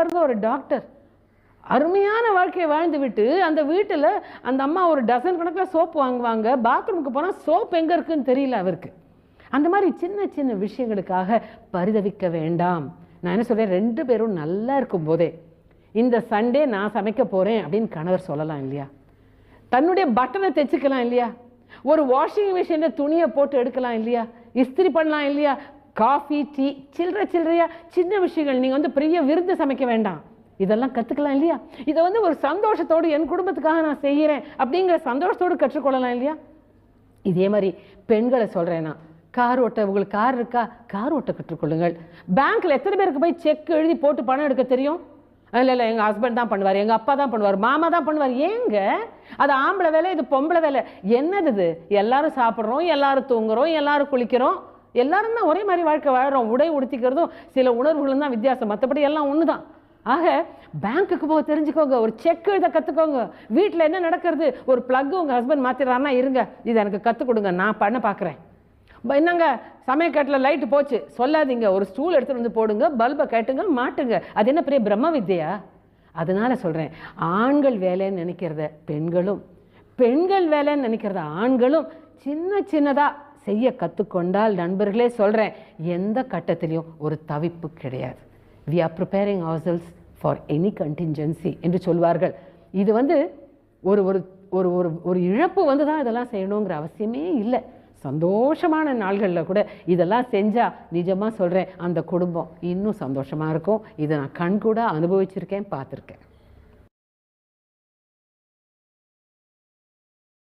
பாருங்க ஒரு டாக்டர். அருமையான வாழ்க்கையை வாழ்ந்து விட்டு அந்த வீட்டில் அந்த அம்மா ஒரு டசன் கணக்கில் சோப்பு வாங்குவாங்க. பாத்ரூமுக்கு போனால் சோப் எங்கே இருக்குன்னு தெரியல அவருக்கு. அந்த மாதிரி சின்ன சின்ன விஷயங்களுக்காக பரிதவிக்க வேண்டாம். நான் என்ன சொல்றேன் ரெண்டு பேரும் நல்லா இருக்கும் போதே. இந்த சண்டே நான் சமைக்க போகிறேன் அப்படின்னு கணவர் சொல்லலாம் இல்லையா? தன்னுடைய பட்டனை தைச்சுக்கலாம் இல்லையா? ஒரு வாஷிங் மிஷினில் துணியை போட்டு எடுக்கலாம் இல்லையா? இஸ்திரி பண்ணலாம் இல்லையா? காஃபி டீ சில்லற சில்லறையா சின்ன விஷயங்கள். நீங்கள் வந்து பெரிய விருந்து சமைக்க வேண்டாம். இதெல்லாம் கற்றுக்கலாம் இல்லையா? இதை வந்து ஒரு சந்தோஷத்தோடு என் குடும்பத்துக்காக நான் செய்கிறேன் அப்படிங்கிற சந்தோஷத்தோடு கற்றுக்கொள்ளலாம் இல்லையா? இதே மாதிரி பெண்களை சொல்கிறேன் நான். கார் ஓட்ட உங்களுக்கு கார் இருக்கா? கார் ஓட்ட கற்றுக்கொள்ளுங்கள். பேங்க்கில் எத்தனை பேருக்கு போய் செக் எழுதி போட்டு பணம் எடுக்க தெரியும்? இல்லை இல்லை எங்கள் ஹஸ்பண்ட் தான் பண்ணுவார் எங்கள் அப்பா தான் பண்ணுவார் மாமா தான் பண்ணுவார். ஏங்க? அது ஆம்பளை வேலை இது பொம்பளை வேலை. என்னது இது? எல்லாரும் சாப்பிட்றோம் எல்லாரும் தூங்குறோம் எல்லாரும் குளிக்கிறோம். எல்லாரும் தான் ஒரே மாதிரி வாழ்க்கை வாழ்கிறோம் உடை உடுத்திக்கிறதும் சில உணர்வுகளும் தான் வித்தியாசம். மற்றபடி எல்லாம் ஒன்று தான் ஆக பேங்க்குக்கு போக தெரிஞ்சுக்கோங்க. ஒரு செக் எழுத கற்றுக்கோங்க வீட்டில் என்ன நடக்கிறது? ஒரு ப்ளக் உங்கள் ஹஸ்பண்ட் மாற்றிடுறாருன்னா இருங்க. இதை எனக்கு கற்றுக் கொடுங்க. நான் பண்ண பார்க்குறேன் என்னங்க? சமயக்கட்டில் லைட்டு போச்சு. சொல்லாதீங்க. ஒரு ஸ்டூல் எடுத்துகிட்டு வந்து போடுங்க. பல்பை கேட்டுங்க. மாட்டுங்க. அது என்ன பெரிய பிரம்ம வித்யா? அதனால சொல்கிறேன் ஆண்கள் வேலைன்னு நினைக்கிறத பெண்களும் பெண்கள் வேலைன்னு நினைக்கிறத ஆண்களும் சின்ன சின்னதாக செய்ய கற்றுக்கொண்டால் நண்பர்களே சொல்கிறேன் எந்த கட்டத்திலையும் ஒரு தவிப்பு கிடையாது. We are preparing ourselves for any contingency என்று சொல்வார்கள். இது வந்து ஒரு ஒரு ஒரு ஒரு ஒரு இழப்பு வந்து தான் இதெல்லாம் செய்யணுங்கிற அவசியமே இல்லை. சந்தோஷமான நாள்களில் கூட இதெல்லாம் செஞ்சால் நிஜமாக சொல்கிறேன் அந்த குடும்பம் இன்னும் சந்தோஷமாக இருக்கும். இதை நான் கண் கூட அனுபவிச்சிருக்கேன் பார்த்துருக்கேன்.